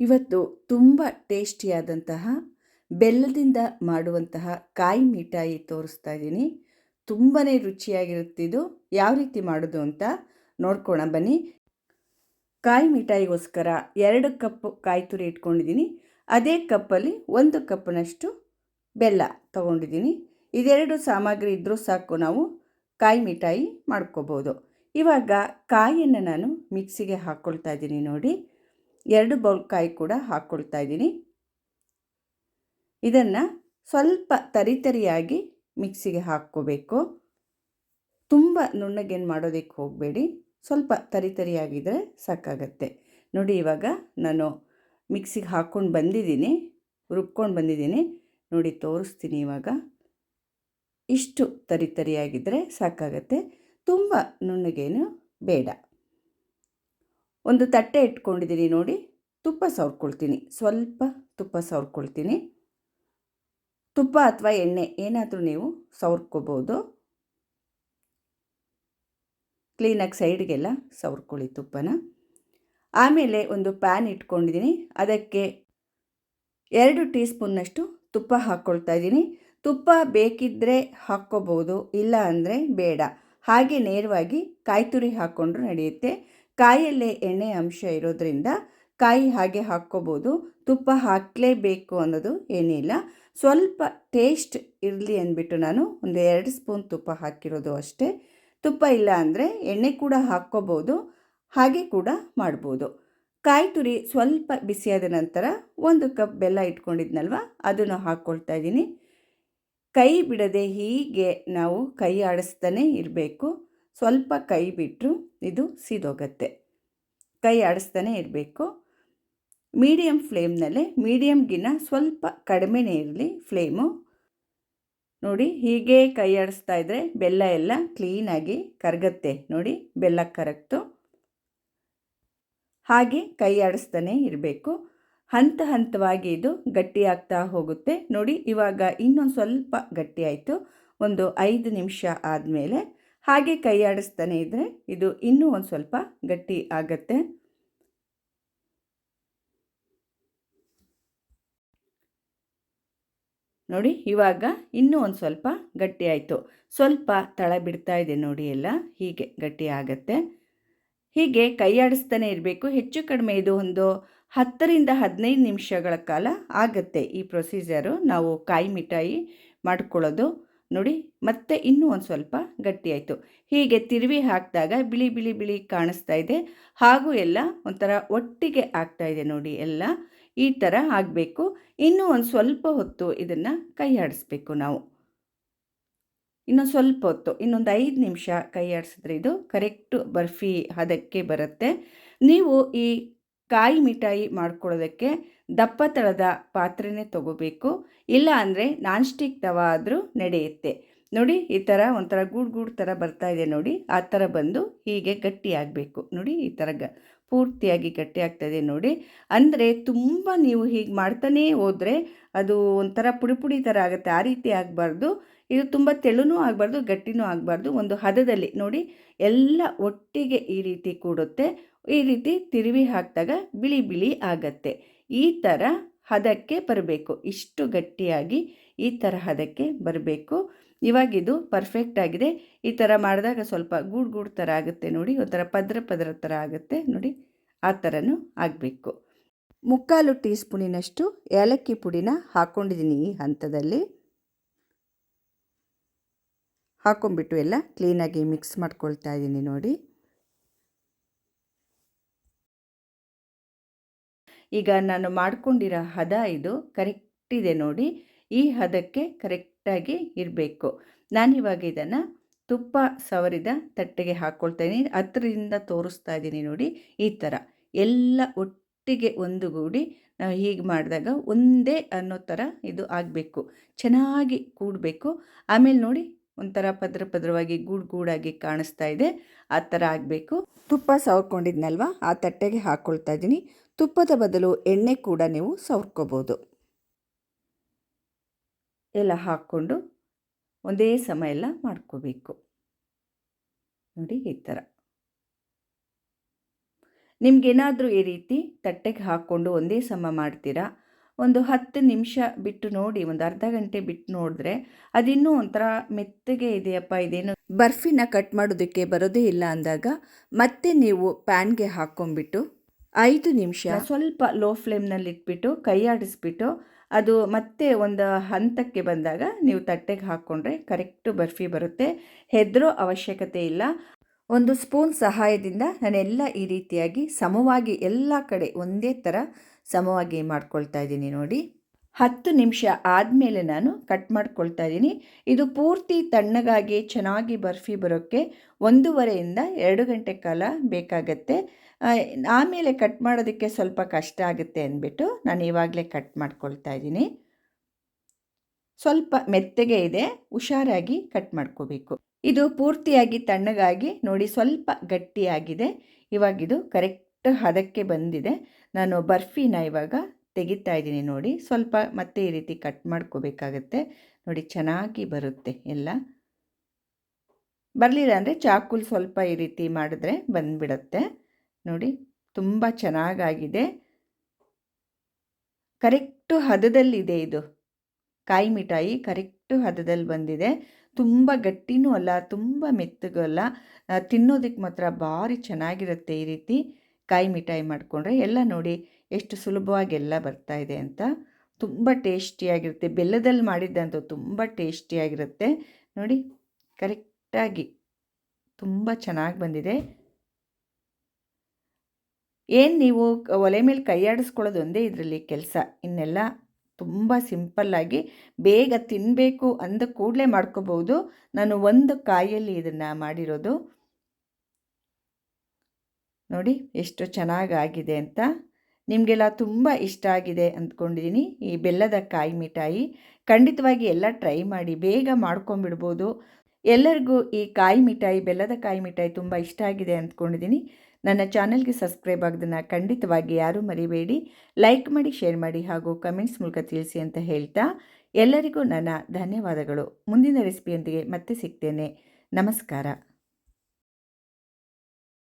ಇವತ್ತು ತುಂಬ ಟೇಸ್ಟಿಯಾದಂತಹ, ಬೆಲ್ಲದಿಂದ ಮಾಡುವಂತಹ ಕಾಯಿ ಮಿಠಾಯಿ ತೋರಿಸ್ತಾ ಇದ್ದೀನಿ. ತುಂಬಾ ರುಚಿಯಾಗಿರುತ್ತಿದ್ದು ಯಾವ ರೀತಿ ಮಾಡೋದು ಅಂತ ನೋಡ್ಕೋಣ, ಬನ್ನಿ. ಕಾಯಿ ಮಿಠಾಯಿಗೋಸ್ಕರ ಎರಡು ಕಪ್ ಕಾಯಿ ತುರಿ ಇಟ್ಕೊಂಡಿದ್ದೀನಿ. ಅದೇ ಕಪ್ಪಲ್ಲಿ ಒಂದು ಕಪ್ನಷ್ಟು ಬೆಲ್ಲ ತಗೊಂಡಿದ್ದೀನಿ. ಇದೆರಡು ಸಾಮಗ್ರಿ ಇದ್ದರೂ ಸಾಕು ನಾವು ಕಾಯಿ ಮಿಠಾಯಿ ಮಾಡ್ಕೋಬೋದು. ಇವಾಗ ಕಾಯಿಯನ್ನು ನಾನು ಮಿಕ್ಸಿಗೆ ಹಾಕ್ಕೊಳ್ತಾ ಇದ್ದೀನಿ ನೋಡಿ. ಎರಡು ಬೌಲ್ ಕಾಯಿ ಕೂಡ ಹಾಕ್ಕೊಳ್ತಾ ಇದ್ದೀನಿ. ಇದನ್ನು ಸ್ವಲ್ಪ ತರಿತರಿಯಾಗಿ ಮಿಕ್ಸಿಗೆ ಹಾಕ್ಕೋಬೇಕು. ತುಂಬ ನುಣ್ಣಗೇನು ಮಾಡೋದಕ್ಕೆ ಹೋಗಬೇಡಿ. ಸ್ವಲ್ಪ ತರಿತರಿಯಾಗಿದ್ದರೆ ಸಾಕಾಗತ್ತೆ. ನೋಡಿ ಇವಾಗ ನಾನು ಮಿಕ್ಸಿಗೆ ಹಾಕ್ಕೊಂಡು ಬಂದಿದ್ದೀನಿ, ರುಬ್ಕೊಂಡು ಬಂದಿದ್ದೀನಿ. ನೋಡಿ ತೋರಿಸ್ತೀನಿ ಇವಾಗ. ಇಷ್ಟು ತರಿತರಿಯಾಗಿದ್ದರೆ ಸಾಕಾಗತ್ತೆ. ತುಂಬ ನುಣ್ಣಗೇನು ಬೇಡ. ಒಂದು ತಟ್ಟೆ ಇಟ್ಕೊಂಡಿದ್ದೀನಿ ನೋಡಿ. ತುಪ್ಪ ಸವರ್ಕೊಳ್ತೀನಿ. ಸ್ವಲ್ಪ ತುಪ್ಪ ಸವರ್ಕೊಳ್ತೀನಿ. ತುಪ್ಪ ಅಥವಾ ಎಣ್ಣೆ ಏನಾದರೂ ನೀವು ಸವರ್ಕೋಬೋದು. ಕ್ಲೀನಾಗಿ ಸೈಡ್ಗೆಲ್ಲ ಸವರ್ಕೊಳ್ಳಿ ತುಪ್ಪನ. ಆಮೇಲೆ ಒಂದು ಪ್ಯಾನ್ ಇಟ್ಕೊಂಡಿದ್ದೀನಿ. ಅದಕ್ಕೆ ಎರಡು ಟೀ ಸ್ಪೂನ್ನಷ್ಟು ತುಪ್ಪ ಹಾಕ್ಕೊಳ್ತಾ ಇದ್ದೀನಿ. ತುಪ್ಪ ಬೇಕಿದ್ದರೆ ಹಾಕ್ಕೋಬೋದು, ಇಲ್ಲ ಅಂದರೆ ಬೇಡ. ಹಾಗೆ ನೇರವಾಗಿ ಕಾಯಿ ತುರಿ ಹಾಕ್ಕೊಂಡ್ರೂ ನಡೆಯುತ್ತೆ. ಕಾಯಲ್ಲೇ ಎಣ್ಣೆ ಅಂಶ ಇರೋದ್ರಿಂದ ಕಾಯಿ ಹಾಗೆ ಹಾಕ್ಕೋಬೋದು. ತುಪ್ಪ ಹಾಕಲೇಬೇಕು ಅನ್ನೋದು ಏನಿಲ್ಲ. ಸ್ವಲ್ಪ ಟೇಸ್ಟ್ ಇರಲಿ ಅಂದ್ಬಿಟ್ಟು ನಾನು ಒಂದು ಎರಡು ಸ್ಪೂನ್ ತುಪ್ಪ ಹಾಕಿರೋದು ಅಷ್ಟೇ. ತುಪ್ಪ ಇಲ್ಲ ಅಂದರೆ ಎಣ್ಣೆ ಕೂಡ ಹಾಕ್ಕೋಬೋದು, ಹಾಗೆ ಕೂಡ ಮಾಡ್ಬೋದು. ಕಾಯಿ ತುರಿ ಸ್ವಲ್ಪ ಬಿಸಿಯಾದ ನಂತರ ಒಂದು ಕಪ್ ಬೆಲ್ಲ ಇಟ್ಕೊಂಡಿದ್ನಲ್ವ, ಅದನ್ನು ಹಾಕ್ಕೊಳ್ತಾ ಇದ್ದೀನಿ. ಕೈ ಬಿಡದೆ ಹೀಗೆ ನಾವು ಕೈ ಆಡಿಸ್ತಾನೆ ಇರಬೇಕು. ಸ್ವಲ್ಪ ಕೈ ಬಿಟ್ಟರು ಇದು ಸೀದೋಗತ್ತೆ. ಕೈ ಆಡಿಸ್ತಾನೆ ಇರಬೇಕು. ಮೀಡಿಯಮ್ ಫ್ಲೇಮ್ನಲ್ಲೇ ಮೀಡಿಯಮ್ಗಿನ್ನ ಸ್ವಲ್ಪ ಕಡಿಮೆನೇ ಇರಲಿ ಫ್ಲೇಮು. ನೋಡಿ, ಹೀಗೆ ಕೈ ಆಡಿಸ್ತಾ ಇದ್ದರೆ ಬೆಲ್ಲ ಎಲ್ಲ ಕ್ಲೀನಾಗಿ ಕರಗತ್ತೆ. ನೋಡಿ, ಬೆಲ್ಲ ಕರಗ್ತು. ಹಾಗೆ ಕೈ ಆಡಿಸ್ತಾನೆ ಇರಬೇಕು. ಹಂತ ಹಂತವಾಗಿ ಇದು ಗಟ್ಟಿಯಾಗ್ತಾ ಹೋಗುತ್ತೆ. ನೋಡಿ, ಇವಾಗ ಇನ್ನೊಂದು ಸ್ವಲ್ಪ ಗಟ್ಟಿ ಆಯಿತು. ಒಂದು ಐದು ನಿಮಿಷ ಆದಮೇಲೆ ಹಾಗೆ ಕೈ ಆಡಿಸ್ತಾನೆ ಇದ್ದರೆ ಇದು ಇನ್ನೂ ಒಂದು ಸ್ವಲ್ಪ ಗಟ್ಟಿ ಆಗತ್ತೆ. ನೋಡಿ, ಇವಾಗ ಇನ್ನೂ ಒಂದು ಸ್ವಲ್ಪ ಗಟ್ಟಿ ಆಯಿತು. ಸ್ವಲ್ಪ ತಳ ಬಿಡ್ತಾ ಇದೆ ನೋಡಿ ಎಲ್ಲ, ಹೀಗೆ ಗಟ್ಟಿ ಆಗತ್ತೆ. ಹೀಗೆ ಕೈ ಆಡಿಸ್ತಾನೆ ಇರಬೇಕು, ಹೆಚ್ಚು ಕಡಿಮೆ ಇದು ಒಂದು ಹತ್ತರಿಂದ ಹದಿನೈದು ನಿಮಿಷಗಳ ಕಾಲ ಆಗುತ್ತೆ ಈ ಪ್ರೊಸೀಜರು ನಾವು ಕಾಯಿ ಮಿಠಾಯಿ ಮಾಡ್ಕೊಳ್ಳೋದು. ನೋಡಿ, ಮತ್ತೆ ಇನ್ನೂ ಒಂದು ಸ್ವಲ್ಪ ಗಟ್ಟಿಯಾಯಿತು. ಹೀಗೆ ತಿರುವಿ ಹಾಕಿದಾಗ ಬಿಳಿ ಬಿಳಿ ಬಿಳಿ ಕಾಣಿಸ್ತಾ ಇದೆ. ಹಾಗೂ ಎಲ್ಲ ಒಂಥರ ಒಟ್ಟಿಗೆ ಆಗ್ತಾ ಇದೆ ನೋಡಿ ಎಲ್ಲ. ಈ ಥರ ಆಗಬೇಕು. ಇನ್ನೂ ಒಂದು ಸ್ವಲ್ಪ ಹೊತ್ತು ಇದನ್ನು ಕೈ ಆಡಿಸ್ಬೇಕು ನಾವು. ಇನ್ನೊಂದು ಸ್ವಲ್ಪ ಹೊತ್ತು, ಇನ್ನೊಂದು ಐದು ನಿಮಿಷ ಕೈ ಆಡಿಸಿದ್ರೆ ಇದು ಕರೆಕ್ಟು ಬರ್ಫಿ, ಹದಕ್ಕೆ ಬರುತ್ತೆ. ನೀವು ಈ ಕಾಯಿ ಮಿಠಾಯಿ ಮಾಡ್ಕೊಳ್ಳೋದಕ್ಕೆ ದಪ್ಪ ತಳದ ಪಾತ್ರೆನೇ ತಗೋಬೇಕು. ಇಲ್ಲ ಅಂದರೆ ನಾನ್ ಸ್ಟಿಕ್ ತವ ಆದರೂ ನಡೆಯುತ್ತೆ. ನೋಡಿ, ಈ ಥರ ಒಂಥರ ಗೂಡು ಗೂಡು ಥರ ಬರ್ತಾ ಇದೆ ನೋಡಿ. ಆ ಥರ ಬಂದು ಹೀಗೆ ಗಟ್ಟಿ ಆಗಬೇಕು. ನೋಡಿ, ಈ ಥರ ಗ ಪೂರ್ತಿಯಾಗಿ ಗಟ್ಟಿ ಆಗ್ತದೆ ನೋಡಿ. ಅಂದರೆ ತುಂಬ ನೀವು ಹೀಗೆ ಮಾಡ್ತಾನೇ ಹೋದರೆ ಅದು ಒಂಥರ ಪುಡಿ ಪುಡಿ ಥರ ಆಗುತ್ತೆ. ಆ ರೀತಿ ಆಗಬಾರ್ದು. ಇದು ತುಂಬ ತೆಳುನೂ ಆಗಬಾರ್ದು, ಗಟ್ಟಿನೂ ಆಗಬಾರ್ದು. ಒಂದು ಹದದಲ್ಲಿ ನೋಡಿ, ಎಲ್ಲ ಒಟ್ಟಿಗೆ ಈ ರೀತಿ ಕೂಡುತ್ತೆ. ಈ ರೀತಿ ತಿರುವಿ ಹಾಕಿದಾಗ ಬಿಳಿ ಬಿಳಿ ಆಗತ್ತೆ. ಈ ಥರ ಹದಕ್ಕೆ ಬರಬೇಕು. ಇಷ್ಟು ಗಟ್ಟಿಯಾಗಿ ಈ ಥರ ಹದಕ್ಕೆ ಬರಬೇಕು. ಇವಾಗಿದು ಪರ್ಫೆಕ್ಟ್ ಆಗಿದೆ. ಈ ಥರ ಮಾಡಿದಾಗ ಸ್ವಲ್ಪ ಗೂಡು ಗೂಡು ಥರ ಆಗುತ್ತೆ ನೋಡಿ. ಒಂಥರ ಪದ್ರ ಪದ್ರ ಥರ ಆಗುತ್ತೆ ನೋಡಿ. ಆ ಥರನೂ ಆಗಬೇಕು. ಮುಕ್ಕಾಲು ಟೀ ಸ್ಪೂನಿನಷ್ಟು ಏಲಕ್ಕಿ ಪುಡಿನ ಹಾಕ್ಕೊಂಡಿದ್ದೀನಿ ಈ ಹಂತದಲ್ಲಿ. ಹಾಕೊಂಡ್ಬಿಟ್ಟು ಎಲ್ಲ ಕ್ಲೀನಾಗಿ ಮಿಕ್ಸ್ ಮಾಡ್ಕೊಳ್ತಾ ಇದ್ದೀನಿ ನೋಡಿ. ಈಗ ನಾನು ಮಾಡ್ಕೊಂಡಿರೋ ಹದ ಇದು ಕರೆಕ್ಟ್ ಇದೆ ನೋಡಿ. ಈ ಹದಕ್ಕೆ ಕರೆಕ್ಟಾಗಿ ಇರಬೇಕು. ನಾನಿವಾಗ ಇದನ್ನು ತುಪ್ಪ ಸವರಿದ ತಟ್ಟೆಗೆ ಹಾಕ್ಕೊಳ್ತಾಯಿದ್ದೀನಿ ಹತ್ತಿರದಿಂದ ತೋರಿಸ್ತಾ ಇದ್ದೀನಿ ನೋಡಿ ಈ ಥರ. ಎಲ್ಲ ಒಟ್ಟಿಗೆ ಒಂದುಗೂಡಿ ನಾವು ಹೀಗೆ ಮಾಡಿದಾಗ ಒಂದೇ ಅನ್ನೋ ಥರ ಇದು ಆಗಬೇಕು. ಚೆನ್ನಾಗಿ ಕೂಡಬೇಕು. ಆಮೇಲೆ ನೋಡಿ ಒಂಥರ ಪದ್ರ ಪದ್ರವಾಗಿ ಗೂಡು ಗೂಡಾಗಿ ಕಾಣಿಸ್ತಾ ಇದೆ. ಆ ಥರ ಆಗಬೇಕು. ತುಪ್ಪ ಸವರ್ಕೊಂಡಿದ್ನಲ್ವ? ಆ ತಟ್ಟೆಗೆ ಹಾಕ್ಕೊಳ್ತಾ ಇದ್ದೀನಿ. ತುಪ್ಪದ ಬದಲು ಎಣ್ಣೆ ಕೂಡ ನೀವು ಸವರ್ಕೋಬೋದು. ಎಲ್ಲ ಹಾಕ್ಕೊಂಡು ಒಂದೇ ಸಮ ಎಲ್ಲ ಮಾಡ್ಕೋಬೇಕು. ನೋಡಿ ಈ ಥರ. ನಿಮಗೇನಾದರೂ ಈ ರೀತಿ ತಟ್ಟೆಗೆ ಹಾಕ್ಕೊಂಡು ಒಂದೇ ಸಮ ಮಾಡ್ತೀರಾ? ಒಂದು ಹತ್ತು ನಿಮಿಷ ಬಿಟ್ಟು ನೋಡಿ, ಒಂದು ಅರ್ಧ ಗಂಟೆ ಬಿಟ್ಟು ನೋಡಿದ್ರೆ ಅದಿನ್ನೂ ಒಂಥರ ಮೆತ್ತಗೆ ಇದೆಯಪ್ಪ, ಇದೇನು ಬರ್ಫಿನ ಕಟ್ ಮಾಡೋದಕ್ಕೆ ಬರೋದೇ ಇಲ್ಲ ಅಂದಾಗ ಮತ್ತೆ ನೀವು ಪ್ಯಾನ್ಗೆ ಹಾಕ್ಕೊಂಬಿಟ್ಟು ಐದು ನಿಮಿಷ. ಸ್ವಲ್ಪ ಲೋ ಫ್ಲೇಮ್ನಲ್ಲಿ ಇಟ್ಬಿಟ್ಟು ಕೈ ಆಡಿಸ್ಬಿಟ್ಟು, ಅದು ಮತ್ತೆ ಒಂದು ಹಂತಕ್ಕೆ ಬಂದಾಗ ನೀವು ತಟ್ಟೆಗೆ ಹಾಕ್ಕೊಂಡ್ರೆ ಕರೆಕ್ಟು ಬರ್ಫಿ ಬರುತ್ತೆ. ಹೆದರೋ ಅವಶ್ಯಕತೆ ಇಲ್ಲ. ಒಂದು ಸ್ಪೂನ್ ಸಹಾಯದಿಂದ ನಾನೆಲ್ಲ ಈ ರೀತಿಯಾಗಿ ಸಮವಾಗಿ ಎಲ್ಲ ಕಡೆ ಒಂದೇ ಥರ ಸಮವಾಗಿ ಮಾಡ್ಕೊಳ್ತಾ ಇದ್ದೀನಿ ನೋಡಿ. ಹತ್ತು ನಿಮಿಷ ಆದಮೇಲೆ ನಾನು ಕಟ್ ಮಾಡ್ಕೊಳ್ತಾ ಇದ್ದೀನಿ. ಇದು ಪೂರ್ತಿ ತಣ್ಣಗಾಗಿ ಚೆನ್ನಾಗಿ ಬರ್ಫಿ ಬರೋಕ್ಕೆ ಒಂದೂವರೆಯಿಂದ ಎರಡು ಗಂಟೆ ಕಾಲ ಬೇಕಾಗತ್ತೆ. ಆಮೇಲೆ ಕಟ್ ಮಾಡೋದಕ್ಕೆ ಸ್ವಲ್ಪ ಕಷ್ಟ ಆಗುತ್ತೆ ಅಂದ್ಬಿಟ್ಟು ನಾನು ಇವಾಗಲೇ ಕಟ್ ಮಾಡ್ಕೊಳ್ತಾ ಇದ್ದೀನಿ. ಸ್ವಲ್ಪ ಮೆತ್ತಗೆ ಇದೆ, ಹುಷಾರಾಗಿ ಕಟ್ ಮಾಡ್ಕೋಬೇಕು. ಇದು ಪೂರ್ತಿಯಾಗಿ ತಣ್ಣಗಾಗಿ ನೋಡಿ ಸ್ವಲ್ಪ ಗಟ್ಟಿಯಾಗಿದೆ. ಇವಾಗಿದು ಕರೆಕ್ಟ್ ಹದಕ್ಕೆ ಬಂದಿದೆ. ನಾನು ಬರ್ಫಿನ ಇವಾಗ ತೆಗಿತಾ ಇದ್ದೀನಿ ನೋಡಿ. ಸ್ವಲ್ಪ ಮತ್ತೆ ಈ ರೀತಿ ಕಟ್ ಮಾಡ್ಕೋಬೇಕಾಗತ್ತೆ. ನೋಡಿ ಚೆನ್ನಾಗಿ ಬರುತ್ತೆ ಎಲ್ಲ. ಬರಲಿಲ್ಲ ಅಂದರೆ ಚಾಕುಲ್ ಸ್ವಲ್ಪ ಈ ರೀತಿ ಮಾಡಿದ್ರೆ ಬಂದುಬಿಡತ್ತೆ. ನೋಡಿ ತುಂಬ ಚೆನ್ನಾಗಾಗಿದೆ. ಕರೆಕ್ಟು ಹದದಲ್ಲಿದೆ ಇದು. ಕಾಯಿ ಮಿಠಾಯಿ ಕರೆಕ್ಟು ಹದದಲ್ಲಿ ಬಂದಿದೆ. ತುಂಬ ಗಟ್ಟಿನೂ ಅಲ್ಲ, ತುಂಬ ಮೆತ್ತಗೂ ಅಲ್ಲ. ತಿನ್ನೋದಕ್ಕೆ ಮಾತ್ರ ಭಾರಿ ಚೆನ್ನಾಗಿರುತ್ತೆ ಈ ರೀತಿ ಕಾಯಿ ಮಿಠಾಯಿ ಮಾಡಿಕೊಂಡ್ರೆ. ಎಲ್ಲ ನೋಡಿ ಎಷ್ಟು ಸುಲಭವಾಗಿ ಎಲ್ಲ ಬರ್ತಾ ಇದೆ ಅಂತ ತುಂಬ ಟೇಸ್ಟಿಯಾಗಿರುತ್ತೆ. ಬೆಲ್ಲದಲ್ಲಿ ಮಾಡಿದ್ದಂತೂ ತುಂಬ ಟೇಸ್ಟಿಯಾಗಿರುತ್ತೆ. ನೋಡಿ, ಕರೆಕ್ಟಾಗಿ ತುಂಬ ಚೆನ್ನಾಗಿ ಬಂದಿದೆ. ಏನು ನೀವು ಒಲೆ ಮೇಲೆ ಕೈಯಾಡಿಸ್ಕೊಳ್ಳೋದು ಒಂದೇ ಇದರಲ್ಲಿ ಕೆಲಸ. ಇನ್ನೆಲ್ಲ ತುಂಬ ಸಿಂಪಲ್ಲಾಗಿ ಬೇಗ ತಿನ್ನಬೇಕು ಅಂದ ಕೂಡಲೇ ಮಾಡ್ಕೋಬಹುದು. ನಾನು ಒಂದು ಕಾಯಲ್ಲಿ ಇದನ್ನು ಮಾಡಿರೋದು. ನೋಡಿ, ಎಷ್ಟು ಚೆನ್ನಾಗಾಗಿದೆ ಅಂತ. ನಿಮಗೆಲ್ಲ ತುಂಬ ಇಷ್ಟ ಆಗಿದೆ ಅಂದ್ಕೊಂಡಿದ್ದೀನಿ ಈ ಬೆಲ್ಲದ ಕಾಯಿ ಮಿಠಾಯಿ ಖಂಡಿತವಾಗಿ ಎಲ್ಲ ಟ್ರೈ ಮಾಡಿ ಬೇಗ ಮಾಡ್ಕೊಂಬಿಡ್ಬೋದು ಎಲ್ಲರಿಗೂ ಈ ಕಾಯಿ ಮಿಠಾಯಿ, ಬೆಲ್ಲದ ಕಾಯಿ ಮಿಠಾಯಿ ತುಂಬ ಇಷ್ಟ ಆಗಿದೆ ಅಂದ್ಕೊಂಡಿದ್ದೀನಿ ನನ್ನ ಚಾನಲ್ಗೆ ಸಬ್ಸ್ಕ್ರೈಬ್ ಆಗೋದನ್ನು ಖಂಡಿತವಾಗಿ ಯಾರೂ ಮರಿಬೇಡಿ. ಲೈಕ್ ಮಾಡಿ ಶೇರ್ ಮಾಡಿ ಹಾಗೂ ಕಮೆಂಟ್ಸ್ ಮೂಲಕ ತಿಳಿಸಿ ಅಂತ ಹೇಳ್ತಾ ಎಲ್ಲರಿಗೂ ನನ್ನ ಧನ್ಯವಾದಗಳು. ಮುಂದಿನ ರೆಸಿಪಿಯೊಂದಿಗೆ ಮತ್ತೆ ಸಿಗ್ತೇನೆ. ನಮಸ್ಕಾರ.